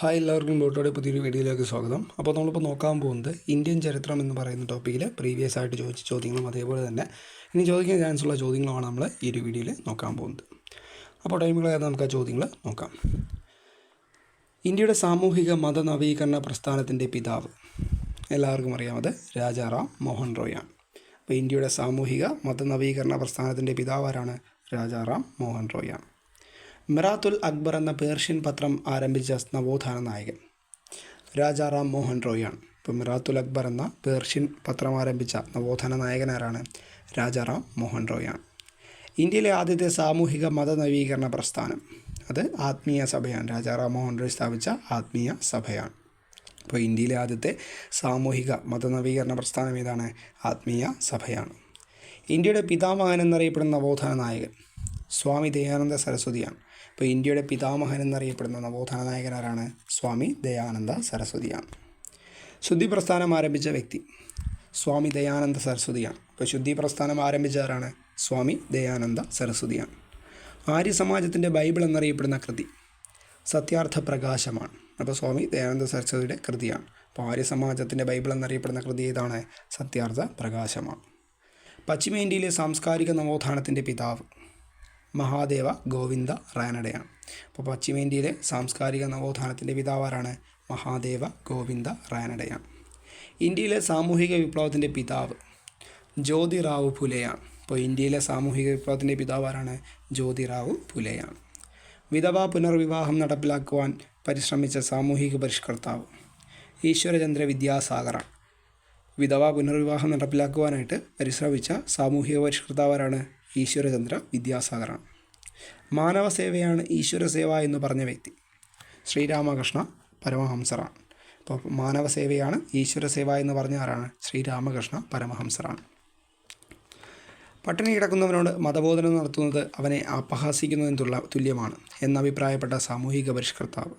Hi എല്ലാവർക്കും ബോട്ടോടെ പുതിയൊരു വീഡിയോയിലേക്ക് സ്വാഗതം. അപ്പോൾ നമ്മളിപ്പോൾ നോക്കാൻ പോകുന്നത് ഇന്ത്യൻ ചരിത്രം എന്ന് പറയുന്ന ടോപ്പിക്കിൽ പ്രീവിയസ് ആയിട്ട് ചോദിച്ച ചോദ്യങ്ങളും അതേപോലെ തന്നെ ഇനി ചോദിക്കാൻ ചാൻസ് ഉള്ള ചോദ്യങ്ങളുമാണ് നമ്മൾ ഈ ഒരു വീഡിയോയിൽ നോക്കാൻ പോകുന്നത്. അപ്പോൾ ടൈമുകളായത് നമുക്ക് ആ ചോദ്യങ്ങൾ നോക്കാം. ഇന്ത്യയുടെ സാമൂഹിക മത നവീകരണ പ്രസ്ഥാനത്തിന്റെ പിതാവ് എല്ലാവർക്കും അറിയാം അത് രാജാറാം മോഹൻ റോയാണ് അപ്പോൾ ഇന്ത്യയുടെ സാമൂഹിക മത നവീകരണ പ്രസ്ഥാനത്തിന്റെ പിതാവ് ആരാണ്? രാജാറാം മോഹൻ റോയാണ് മിറാത്തുൽ അക്ബർ എന്ന പേർഷ്യൻ പത്രം ആരംഭിച്ച നവോത്ഥാന നായകൻ രാജാ റാം മോഹൻ റോയാണ്. ഇപ്പോൾ മിറാത്തുൽ അക്ബർ എന്ന പേർഷ്യൻ പത്രം ആരംഭിച്ച നവോത്ഥാന നായകൻ നായകനാരാണ് രാജാറാം മോഹൻ റോയാണ്. ഇന്ത്യയിലെ ആദ്യത്തെ സാമൂഹിക മത നവീകരണ പ്രസ്ഥാനം അത് ആത്മീയ സഭയാണ്. രാജാറാം മോഹൻ റോയ് സ്ഥാപിച്ച ആത്മീയ സഭയാണ്. അപ്പോൾ ഇന്ത്യയിലെ ആദ്യത്തെ സാമൂഹിക മതനവീകരണ പ്രസ്ഥാനം ഏതാണ്? ആത്മീയ സഭയാണ്. ഇന്ത്യയുടെ പിതാമഹൻ എന്നറിയപ്പെടുന്ന നവോത്ഥാന നായകൻ സ്വാമി ദയാനന്ദ സരസ്വതിയാണ്. ഇപ്പോൾ ഇന്ത്യയുടെ പിതാമഹൻ എന്നറിയപ്പെടുന്ന നവോത്ഥാന നായകനാരാണ് സ്വാമി ദയാനന്ദ സരസ്വതിയാണ്. ശുദ്ധി പ്രസ്ഥാനം ആരംഭിച്ച വ്യക്തി സ്വാമി ദയാനന്ദ സരസ്വതിയാണ്. ഇപ്പോൾ ശുദ്ധി പ്രസ്ഥാനം ആരംഭിച്ച ആരാണ്? സ്വാമി ദയാനന്ദ സരസ്വതിയാണ്. ആര്യ സമാജത്തിന്റെ ബൈബിൾ എന്നറിയപ്പെടുന്ന കൃതി സത്യാർത്ഥ പ്രകാശമാണ്. അപ്പോൾ സ്വാമി ദയാനന്ദ സരസ്വതിയുടെ കൃതിയാണ്. അപ്പോൾ ആര്യ സമാജത്തിന്റെ ബൈബിൾ എന്നറിയപ്പെടുന്ന കൃതി ഏതാണ്? സത്യാർത്ഥ പ്രകാശമാണ്. പശ്ചിമേന്ത്യയിലെ സാംസ്കാരിക നവോത്ഥാനത്തിന്റെ പിതാവ് മഹാദേവ ഗോവിന്ദ റാനഡയാണ്. അപ്പോൾ പശ്ചിമേന്ത്യയിലെ സാംസ്കാരിക നവോത്ഥാനത്തിന്റെ പിതാവാരാണ് മഹാദേവ ഗോവിന്ദ റാനഡയാണ്. ഇന്ത്യയിലെ സാമൂഹിക വിപ്ലവത്തിന്റെ പിതാവ് ജ്യോതിറാവു ഫുലെയാണ് അപ്പോൾ ഇന്ത്യയിലെ സാമൂഹിക വിപ്ലവത്തിന്റെ പിതാവാരാണ് ജ്യോതിറാവു ഫുലെയാണ് വിധവ പുനർവിവാഹം നടപ്പിലാക്കുവാൻ പരിശ്രമിച്ച സാമൂഹിക പരിഷ്കർത്താവ് ഈശ്വരചന്ദ്ര വിദ്യാസാഗറാണ്. വിധവ പുനർവിവാഹം നടപ്പിലാക്കുവാനായിട്ട് പരിശ്രമിച്ച സാമൂഹിക പരിഷ്കർത്താവാരാണ് ഈശ്വരചന്ദ്ര വിദ്യാസാഗറാണ്. ഈശ്വര സേവ എന്ന് പറഞ്ഞ വ്യക്തി. ശ്രീരാമകൃഷ്ണ പരമഹംസറാണ്. അപ്പോൾ മാനവ സേവയാണ് ഈശ്വര സേവ എന്ന് പറഞ്ഞ ആരാണ്? ശ്രീരാമകൃഷ്ണ പരമഹംസറാണ്. പട്ടിണി കിടക്കുന്നവനോട് മതബോധനം നടത്തുന്നത് അവനെ അപഹാസിക്കുന്നതിന് തുള്ള തുല്യമാണ് എന്നഭിപ്രായപ്പെട്ട സാമൂഹിക പരിഷ്കർത്താവ്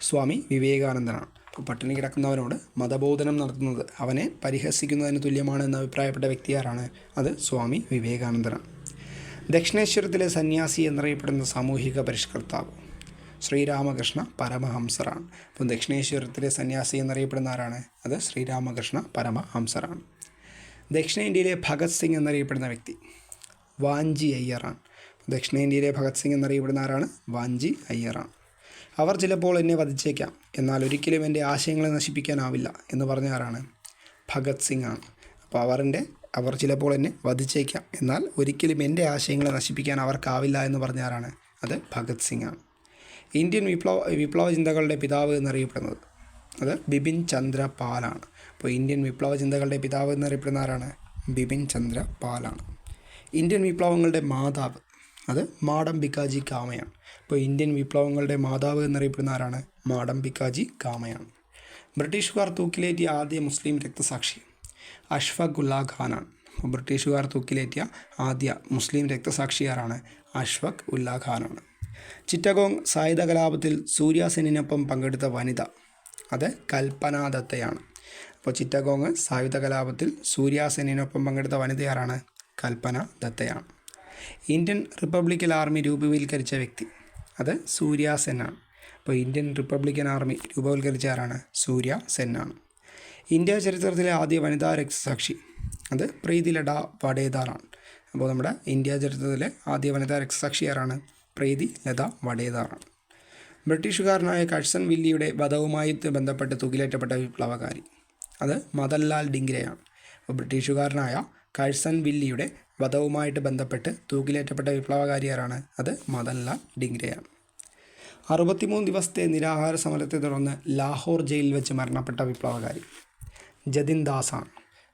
സ്വാമി വിവേകാനന്ദനാണ്. അപ്പോൾ പട്ടിണി കിടക്കുന്നവനോട് മതബോധനം നടത്തുന്നത് അവനെ പരിഹസിക്കുന്നതിന് തുല്യമാണ് എന്ന് അഭിപ്രായപ്പെട്ട വ്യക്തി ആരാണ്? അത് സ്വാമി വിവേകാനന്ദനാണ്. ദക്ഷിണേശ്വരത്തിലെ സന്യാസി എന്നറിയപ്പെടുന്ന സാമൂഹിക പരിഷ്കർത്താവ് ശ്രീരാമകൃഷ്ണ പരമഹംസറാണ്. അപ്പം ദക്ഷിണേശ്വരത്തിലെ സന്യാസി എന്നറിയപ്പെടുന്ന ആരാണ്? അത് ശ്രീരാമകൃഷ്ണ പരമഹംസറാണ്. ദക്ഷിണേന്ത്യയിലെ ഭഗത് സിംഗ് എന്നറിയപ്പെടുന്ന വ്യക്തി വാഞ്ചി അയ്യറാണ്. ദക്ഷിണേന്ത്യയിലെ ഭഗത് സിംഗ് എന്നറിയപ്പെടുന്ന ആരാണ്? വാഞ്ചി അയ്യറാണ്. അവർ ചിലപ്പോൾ എന്നെ വധിച്ചേക്കാം. എന്നാൽ ഒരിക്കലും എന്റെ ആശയങ്ങളെ നശിപ്പിക്കാനാവില്ല എന്ന് പറഞ്ഞ ആരാണ്? ഭഗത് സിംഗ് ആണ്. അപ്പോൾ അവരുടെ അവർ ചിലപ്പോൾ എന്നെ വധിച്ചേക്കാം. എന്നാൽ ഒരിക്കലും എന്റെ ആശയങ്ങളെ നശിപ്പിക്കാൻ അവർക്കാവില്ല എന്ന് പറഞ്ഞ ആരാണ് അത് ഭഗത് സിംഗ് ആണ്. ഇന്ത്യൻ വിപ്ലവ വിപ്ലവ ചിന്തകളുടെ പിതാവ് എന്നറിയപ്പെടുന്നത് അത് ബിപിൻ ചന്ദ്ര പാലാണ് അപ്പോൾ ഇന്ത്യൻ വിപ്ലവ ചിന്തകളുടെ പിതാവ് എന്നറിയപ്പെടുന്ന ആരാണ്? ബിപിൻ ചന്ദ്ര പാലാണ് ഇന്ത്യൻ വിപ്ലവങ്ങളുടെ മാതാവ് അത് മാഡം ബിക്കാജി കാമയാണ്. അപ്പോൾ ഇന്ത്യൻ വിപ്ലവങ്ങളുടെ മാതാവ് എന്നറിയപ്പെടുന്ന ആരാണ്? മാഡം ബിക്കാജി കാമയാണ്. ബ്രിട്ടീഷുകാർ തൂക്കിലേറ്റിയ ആദ്യ മുസ്ലിം രക്തസാക്ഷി അഷ്ഫഖ് ഉല്ലാ ഖാനാണ് ബ്രിട്ടീഷുകാർ തൂക്കിലേറ്റിയ ആദ്യ മുസ്ലിം രക്തസാക്ഷിയാരാണ് അഷ്ഫഖ് ഉല്ലാ ഖാനാണ്. ചിറ്റഗോങ് സായുധ കലാപത്തിൽ സൂര്യാസെനിനൊപ്പം പങ്കെടുത്ത വനിത അത് കൽപ്പനാദത്തയാണ് അപ്പോൾ ചിറ്റഗോങ് സായുധ കലാപത്തിൽ സൂര്യാസെനിനൊപ്പം പങ്കെടുത്ത വനിതയാരാണ് കൽപ്പന ദത്തയാണ് ഇന്ത്യൻ റിപ്പബ്ലിക്കൻ ആർമി രൂപവൽക്കരിച്ച വ്യക്തി അത് സൂര്യ സെന്നാണ്. അപ്പോൾ ഇന്ത്യൻ റിപ്പബ്ലിക്കൻ ആർമി രൂപവൽക്കരിച്ച ആരാണ് സൂര്യ സെന്നാണ്. ഇന്ത്യ ചരിത്രത്തിലെ ആദ്യ വനിതാ രക്തസാക്ഷി. അത് പ്രീതി ലഡ വഡേദാറാണ് അപ്പോൾ നമ്മുടെ ഇന്ത്യ ചരിത്രത്തിലെ ആദ്യ വനിതാ രക്തസാക്ഷി ആരാണ്? പ്രീതി ലത വഡേദാറാണ് ബ്രിട്ടീഷുകാരനായ കഴ്സൺ വില്ലിയുടെ വധവുമായി ബന്ധപ്പെട്ട് തുകിലേറ്റപ്പെട്ട വിപ്ലവകാരി. അത് മദൻലാൽ ഡിംഗ്രയാണ്. അപ്പോൾ ബ്രിട്ടീഷുകാരനായ കഴ്സൺ വില്ലിയുടെ വധവുമായിട്ട് ബന്ധപ്പെട്ട് തൂക്കിലേറ്റപ്പെട്ട വിപ്ലവകാരി ആരാണ്? അത് മദൻലാൽ ഡിംഗ്രയാണ്. അറുപത്തിമൂന്ന് ദിവസത്തെ നിരാഹാര സമരത്തെ തുടർന്ന് ലാഹോർ ജയിലിൽ വെച്ച് മരണപ്പെട്ട വിപ്ലവകാരി. ജതിൻ ദാസാണ്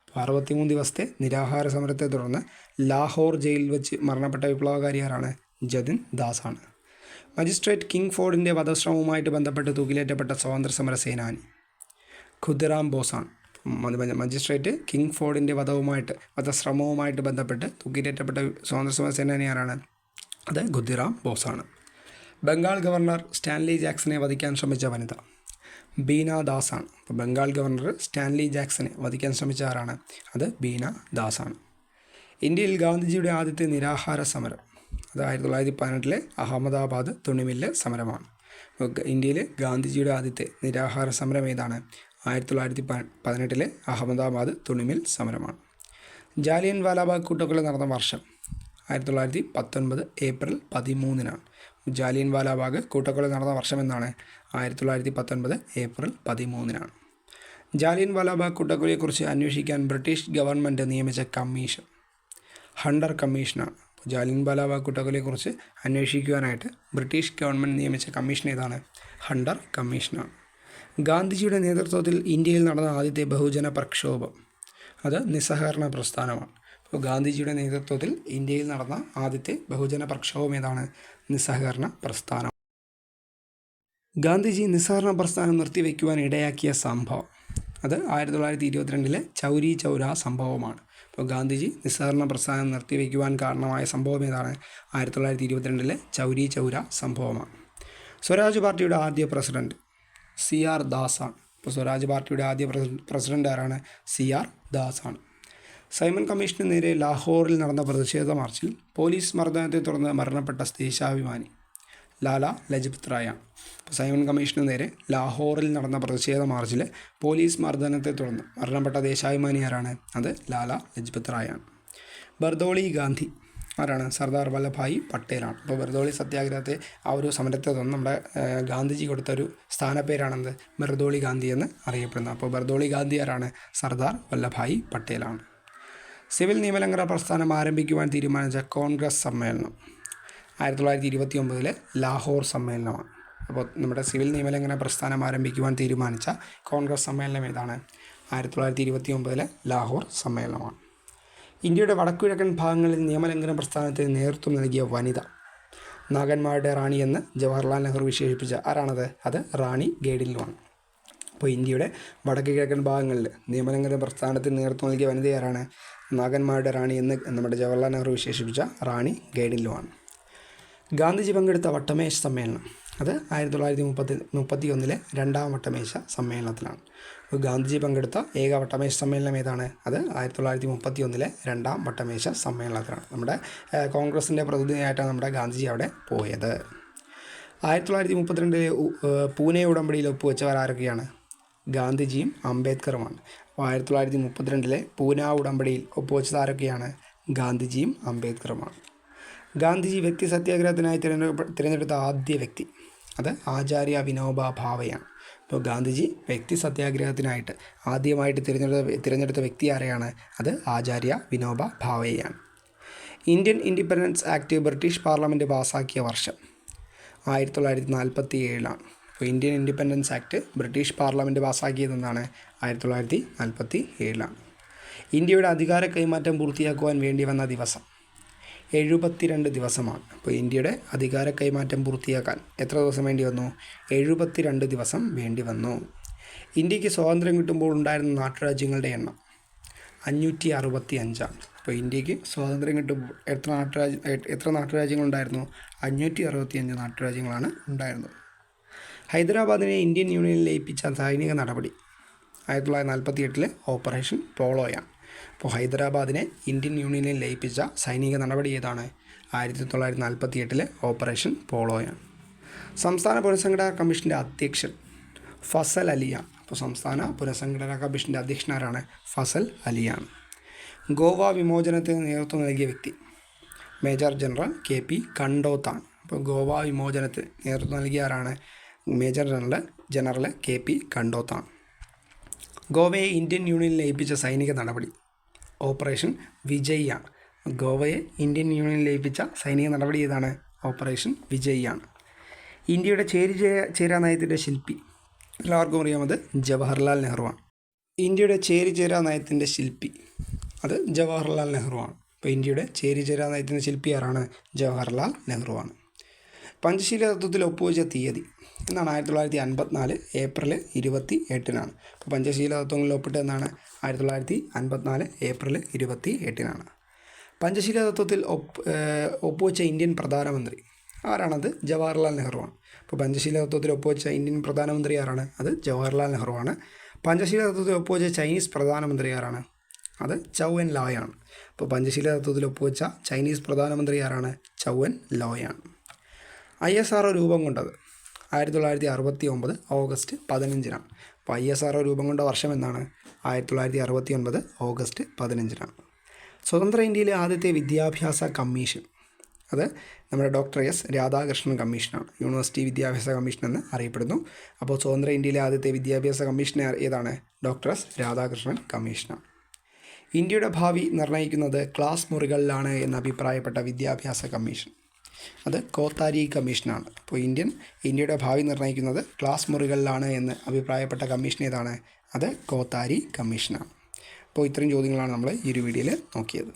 അപ്പോൾ അറുപത്തിമൂന്ന് ദിവസത്തെ നിരാഹാര സമരത്തെ തുടർന്ന് ലാഹോർ ജയിലിൽ വെച്ച് മരണപ്പെട്ട വിപ്ലവകാരിയാരാണ് ജതിൻ ദാസാണ് മജിസ്ട്രേറ്റ് കിങ് ഫോർഡിന്റെ വധശ്രമവുമായിട്ട് ബന്ധപ്പെട്ട് തൂക്കിലേറ്റപ്പെട്ട സ്വാതന്ത്ര്യ സമര സേനാനി ഖുദ്റാം ബോസാണ്. മജിസ്ട്രേറ്റ് കിങ് ഫോർഡിന്റെ വധവുമായിട്ട് വധശ്രമവുമായിട്ട് ബന്ധപ്പെട്ട് തൂക്കിലേറ്റപ്പെട്ട സ്വാതന്ത്ര്യ സമര സേനാനി ആരാണ് അത് ഖുദ്റാം ബോസാണ്. ബംഗാൾ ഗവർണർ സ്റ്റാൻലി ജാക്സനെ വധിക്കാൻ ശ്രമിച്ച വനിത. ബീന ദാസാണ്. അപ്പോൾ ബംഗാൾ ഗവർണർ സ്റ്റാൻലി ജാക്സനെ വധിക്കാൻ ശ്രമിച്ച ആരാണ് അത് ബീന ദാസാണ്. ഇന്ത്യയിൽ ഗാന്ധിജിയുടെ ആദ്യത്തെ നിരാഹാര സമരം അത് ആയിരത്തി തൊള്ളായിരത്തി പതിനെട്ടിലെ അഹമ്മദാബാദ് തുണിമില്ല് സമരമാണ്. ഇന്ത്യയിൽ ഗാന്ധിജിയുടെ ആദ്യത്തെ നിരാഹാര സമരം ഏതാണ്? ആയിരത്തി തൊള്ളായിരത്തി പതിനെട്ടിലെ അഹമ്മദാബാദ് തുണിമിൽ സമരമാണ്. ജാലിയൻ വാലാബാഗ് കൂട്ടക്കൊല നടന്ന വർഷം ആയിരത്തി തൊള്ളായിരത്തി പത്തൊൻപത് ഏപ്രിൽ പതിമൂന്നിനാണ്. ജാലിയൻ വാലാബാഗ് കൂട്ടക്കൊല നടന്ന വർഷം എന്നാണ് ആയിരത്തി തൊള്ളായിരത്തി പത്തൊൻപത് ഏപ്രിൽ പതിമൂന്നിനാണ്. ജാലിയൻ വാലാബാഗ് കൂട്ടക്കൊലയെക്കുറിച്ച് അന്വേഷിക്കാൻ ബ്രിട്ടീഷ് ഗവൺമെന്റ് നിയമിച്ച കമ്മീഷൻ. ഹണ്ടർ കമ്മീഷനാണ്. ജാലിയൻ വാലാബാഗ് കൂട്ടക്കൊലയെക്കുറിച്ച് അന്വേഷിക്കുവാനായിട്ട് ബ്രിട്ടീഷ് ഗവൺമെന്റ് നിയമിച്ച കമ്മീഷൻ ഏതാണ്? ഹണ്ടർ കമ്മീഷനാണ്. ഗാന്ധിജിയുടെ നേതൃത്വത്തിൽ ഇന്ത്യയിൽ നടന്ന ആദ്യത്തെ ബഹുജന പ്രക്ഷോഭം. അത് നിസ്സഹകരണ പ്രസ്ഥാനമാണ്. അപ്പോൾ ഗാന്ധിജിയുടെ നേതൃത്വത്തിൽ ഇന്ത്യയിൽ നടന്ന ആദ്യത്തെ ബഹുജന പ്രക്ഷോഭം ഏതാണ്? നിസ്സഹകരണ പ്രസ്ഥാനം. ഗാന്ധിജി നിസ്സഹകരണ പ്രസ്ഥാനം നിർത്തിവെക്കുവാൻ ഇടയാക്കിയ സംഭവം. അത് ആയിരത്തി തൊള്ളായിരത്തി ഇരുപത്തിരണ്ടിലെ ചൗരി ചൗര സംഭവമാണ്. അപ്പോൾ ഗാന്ധിജി നിസ്സഹകരണ പ്രസ്ഥാനം നിർത്തിവെക്കുവാൻ കാരണമായ സംഭവം ഏതാണ്? ആയിരത്തി തൊള്ളായിരത്തി ഇരുപത്തിരണ്ടിലെ ചൗരി ചൗര സംഭവമാണ്. സ്വരാജ് പാർട്ടിയുടെ ആദ്യ പ്രസിഡന്റ് സി ആർ ദാസാണ്. ഇപ്പോൾ സ്വരാജ് പാർട്ടിയുടെ ആദ്യ പ്രസിഡന്റ് ആരാണ്? സി ആർ ദാസാണ്. സൈമൺ കമ്മീഷന് നേരെ ലാഹോറിൽ നടന്ന പ്രതിഷേധ മാർച്ചിൽ പോലീസ് മർദ്ദനത്തെ തുടർന്ന് മരണപ്പെട്ട ദേശാഭിമാനി. ലാല ലജ്പത് റായ. സൈമൺ കമ്മീഷന് നേരെ ലാഹോറിൽ നടന്ന പ്രതിഷേധ മാർച്ചിൽ പോലീസ് മർദ്ദനത്തെ തുടർന്ന് മരണപ്പെട്ട ദേശാഭിമാനി ആരാണ് അത് ലാല ലജ്പത് റായാണ് ബർദോളി ഗാന്ധി ആരാണ്? സർദാർ വല്ലഭായി പട്ടേലാണ്. അപ്പോൾ ബർദോളി സത്യാഗ്രഹത്തെ ആ ഒരു സമരത്തെ തുടർന്ന് നമ്മുടെ ഗാന്ധിജി കൊടുത്ത ഒരു സ്ഥാനപ്പേരാണെന്ത്? ബർദോളി ഗാന്ധി എന്ന് അറിയപ്പെടുന്നത് അപ്പോൾ ബർദോളി ഗാന്ധി ആരാണ്? സർദാർ വല്ലഭായി പട്ടേലാണ്. സിവിൽ നിയമലംഘന പ്രസ്ഥാനം ആരംഭിക്കുവാൻ തീരുമാനിച്ച കോൺഗ്രസ് സമ്മേളനം. ആയിരത്തി തൊള്ളായിരത്തി ഇരുപത്തി ഒമ്പതിൽ ലാഹോർ സമ്മേളനമാണ്. അപ്പോൾ നമ്മുടെ സിവിൽ നിയമലംഘന പ്രസ്ഥാനം ആരംഭിക്കുവാൻ തീരുമാനിച്ച കോൺഗ്രസ് സമ്മേളനം ഏതാണ്? ആയിരത്തി തൊള്ളായിരത്തി ഇരുപത്തി ഒമ്പതിലെ ലാഹോർ സമ്മേളനമാണ്. ഇന്ത്യയുടെ വടക്കുകിഴക്കൻ ഭാഗങ്ങളിൽ നിയമലംഘന പ്രസ്ഥാനത്തിന് നേതൃത്വം നൽകിയ വനിത. നാഗന്മാരുടെ റാണി എന്ന് ജവഹർലാൽ നെഹ്റു വിശേഷിപ്പിച്ച ആരാണത്? അത് റാണി ഗേഡിലുമാണ്. അപ്പോൾ ഇന്ത്യയുടെ വടക്ക് കിഴക്കൻ ഭാഗങ്ങളിൽ നിയമലംഘന പ്രസ്ഥാനത്തിന് നേതൃത്വം നൽകിയ വനിതയാരാണ് നാഗന്മാരുടെ റാണി എന്ന് നമ്മുടെ ജവഹർലാൽ നെഹ്റു വിശേഷിപ്പിച്ച റാണി ഗൈഡിലുമാണ്. ഗാന്ധിജി പങ്കെടുത്ത വട്ടമേശ സമ്മേളനം. അത് ആയിരത്തി തൊള്ളായിരത്തി മുപ്പത്തി മുപ്പത്തി ഒന്നിലെ രണ്ടാം വട്ടമേശ സമ്മേളനത്തിലാണ്. ഗാന്ധിജി പങ്കെടുത്ത ഏക വട്ടമേശ സമ്മേളനം ഏതാണ്? അത് ആയിരത്തി തൊള്ളായിരത്തി മുപ്പത്തി ഒന്നിലെ രണ്ടാം വട്ടമേശ സമ്മേളനത്തിലാണ്. നമ്മുടെ കോൺഗ്രസിന്റെ പ്രതിനിധിയായിട്ടാണ് നമ്മുടെ ഗാന്ധിജി അവിടെ പോയത്. ആയിരത്തി തൊള്ളായിരത്തി മുപ്പത്തിരണ്ടിലെ പൂനെ ഉടമ്പടിയിൽ ഒപ്പുവെച്ചവർ ആരൊക്കെയാണ്? ഗാന്ധിജിയും അംബേദ്കറുമാണ്. അപ്പോൾ ആയിരത്തി തൊള്ളായിരത്തി മുപ്പത്തിരണ്ടിലെ പൂന ഉടമ്പടിയിൽ ഒപ്പുവെച്ചത് ആരൊക്കെയാണ്? ഗാന്ധിജിയും അംബേദ്കറുമാണ്. ഗാന്ധിജി വ്യക്തി സത്യാഗ്രഹത്തിനായി തിരഞ്ഞെടുപ്പ തിരഞ്ഞെടുത്ത ആദ്യ വ്യക്തി. അത് ആചാര്യ വിനോബ ഭാവയാണ്. അപ്പോൾ ഗാന്ധിജി വ്യക്തി സത്യാഗ്രഹത്തിനായിട്ട് ആദ്യമായിട്ട് തിരഞ്ഞെടുത്ത തിരഞ്ഞെടുത്ത വ്യക്തി ആരെയാണ്? അത് Acharya Vinoba ഭാവയാണ്. Indian independence act British parliament പാസ്സാക്കിയ വർഷം ആയിരത്തി തൊള്ളായിരത്തി നാൽപ്പത്തി ഏഴിലാണ് അപ്പോൾ Indian independence act British parliament പാസ്സാക്കിയതെന്നാണ് ആയിരത്തി തൊള്ളായിരത്തി നാൽപ്പത്തി ഏഴിലാണ് ഇന്ത്യയുടെ അധികാര കൈമാറ്റം പൂർത്തിയാക്കുവാൻ വേണ്ടി വന്ന ദിവസം എഴുപത്തിരണ്ട് ദിവസമാണ്. അപ്പോൾ ഇന്ത്യയുടെ അധികാര കൈമാറ്റം പൂർത്തിയാക്കാൻ എത്ര ദിവസം വേണ്ടി വന്നു? എഴുപത്തിരണ്ട് ദിവസം വേണ്ടി വന്നു. ഇന്ത്യയ്ക്ക് സ്വാതന്ത്ര്യം കിട്ടുമ്പോൾ ഉണ്ടായിരുന്ന നാട്ടുരാജ്യങ്ങളുടെ എണ്ണം അഞ്ഞൂറ്റി അറുപത്തി അഞ്ചാണ് അപ്പോൾ ഇന്ത്യയ്ക്ക് സ്വാതന്ത്ര്യം കിട്ടുമ്പോൾ എത്ര നാട്ടുരാജ്യ എത്ര നാട്ടുരാജ്യങ്ങളുണ്ടായിരുന്നു? അഞ്ഞൂറ്റി അറുപത്തി അഞ്ച് നാട്ടുരാജ്യങ്ങളാണ് ഉണ്ടായിരുന്നത്. ഹൈദരാബാദിനെ ഇന്ത്യൻ യൂണിയനിൽ ലയിപ്പിച്ച സൈനിക നടപടി ആയിരത്തി തൊള്ളായിരത്തി നാൽപ്പത്തി എട്ടിലെ ഓപ്പറേഷൻ പോളോയാണ്. അപ്പോൾ ഹൈദരാബാദിനെ ഇന്ത്യൻ യൂണിയനിൽ ലയിപ്പിച്ച സൈനിക നടപടി ഏതാണ്? ആയിരത്തി തൊള്ളായിരത്തി നാൽപ്പത്തി എട്ടിലെ ഓപ്പറേഷൻ പോളോയാണ്. സംസ്ഥാന പുനഃസംഘടനാ കമ്മീഷന്റെ അധ്യക്ഷൻ ഫസൽ അലിയാണ്. അപ്പോൾ സംസ്ഥാന പുനഃസംഘടനാ കമ്മീഷന്റെ അധ്യക്ഷനാരാണ് ഫസൽ അലിയാണ്. ഗോവ വിമോചനത്തിന് നേതൃത്വം നൽകിയ വ്യക്തി മേജർ ജനറൽ കെ പി കണ്ടോത്താണ്. അപ്പോൾ ഗോവ വിമോചനത്തിന് നേതൃത്വം നൽകിയ ആരാണ്? Major general general K P കണ്ടോത്താണ്. ഗോവയെ ഇന്ത്യൻ യൂണിയനിൽ ലയിപ്പിച്ച സൈനിക നടപടി ഓപ്പറേഷൻ വിജയ്യാണ് ഗോവയെ ഇന്ത്യൻ യൂണിയൻ ലയിപ്പിച്ച സൈനിക നടപടി ഏതാണ്? ഓപ്പറേഷൻ വിജയ്യാണ് ഇന്ത്യയുടെ ചേരി ചേരാ നയത്തിന്റെ ശില്പി. എല്ലാവർക്കും അറിയാമത് ജവഹർലാൽ നെഹ്റുവാണ് ഇന്ത്യയുടെ ചേരി ചേരാ നയത്തിന്റെ ശില്പി അത് ജവഹർലാൽ നെഹ്റുവാണ് അപ്പോൾ ഇന്ത്യയുടെ ചേരി ചേരാ നയത്തിന്റെ ശില്പി ആരാണ്? ജവഹർലാൽ നെഹ്റുവാണ് പഞ്ചശീല തത്വത്തിൽ ഒപ്പുവെച്ച തീയതി എന്നാണ് ആയിരത്തി തൊള്ളായിരത്തി അൻപത്തിനാല് ഏപ്രിൽ ഇരുപത്തി എട്ടിനാണ്. അപ്പോൾ പഞ്ചശീല തത്വങ്ങളിൽ ഒപ്പിട്ടതെന്നാണ് ആയിരത്തി തൊള്ളായിരത്തി അൻപത്തിനാല് ഏപ്രിൽ ഇരുപത്തി എട്ടിനാണ് പഞ്ചശീല തത്വത്തിൽ ഒപ്പ് ഒപ്പുവെച്ച ഇന്ത്യൻ പ്രധാനമന്ത്രി ആരാണത്? ജവഹർലാൽ നെഹ്റുവാണ്. അപ്പോൾ പഞ്ചശീല തത്വത്തിൽ ഒപ്പുവെച്ച ഇന്ത്യൻ പ്രധാനമന്ത്രി ആരാണ്? അത് ജവഹർലാൽ നെഹ്റുവാണ്. പഞ്ചശീല തത്വത്തിൽ ഒപ്പുവെച്ച ചൈനീസ് പ്രധാനമന്ത്രി ആരാണ്? അത് ചൗവൻ ലോയാണ്. അപ്പോൾ പഞ്ചശീല തത്വത്തിൽ ഒപ്പുവെച്ച ചൈനീസ് പ്രധാനമന്ത്രി ആരാണ്? ചൗവൻ ലോയാണ്. ഐ എസ് ആർ ഒ രൂപം കൊണ്ടത്. ആയിരത്തി തൊള്ളായിരത്തി അറുപത്തി ഒമ്പത് ഓഗസ്റ്റ് പതിനഞ്ചിനാണ്. അപ്പോൾ ഐ എസ് ആർ ഒ രൂപം കൊണ്ട വർഷം എന്നാണ് ആയിരത്തി തൊള്ളായിരത്തി അറുപത്തി ഒൻപത് ഓഗസ്റ്റ് പതിനഞ്ചിനാണ്. സ്വതന്ത്ര ഇന്ത്യയിലെ ആദ്യത്തെ വിദ്യാഭ്യാസ കമ്മീഷൻ. അത് നമ്മുടെ ഡോക്ടർ എസ് രാധാകൃഷ്ണൻ കമ്മീഷനാണ്. യൂണിവേഴ്സിറ്റി വിദ്യാഭ്യാസ കമ്മീഷൻ എന്ന് അറിയപ്പെടുന്നു. അപ്പോൾ സ്വതന്ത്ര ഇന്ത്യയിലെ ആദ്യത്തെ വിദ്യാഭ്യാസ കമ്മീഷൻ ഏതാണ്? ഡോക്ടർ എസ് രാധാകൃഷ്ണൻ കമ്മീഷനാണ്. ഇന്ത്യയുടെ ഭാവി നിർണയിക്കുന്നത് ക്ലാസ് മുറികളിലാണ് എന്ന് അഭിപ്രായപ്പെട്ട വിദ്യാഭ്യാസ കമ്മീഷൻ. അത് കോത്താരി കമ്മീഷനാണ്. അപ്പോൾ ഇന്ത്യൻ ഇന്ത്യയുടെ ഭാവി നിർണയിക്കുന്നത് ക്ലാസ് മുറികളിലാണ് എന്ന് അഭിപ്രായപ്പെട്ട കമ്മീഷൻ ഏതാണ്? അത് കോത്താരി കമ്മീഷനാണ്. അപ്പോൾ ഇത്രയും ചോദ്യങ്ങളാണ് നമ്മൾ ഈ ഒരു വീഡിയോയിൽ നോക്കിയത്.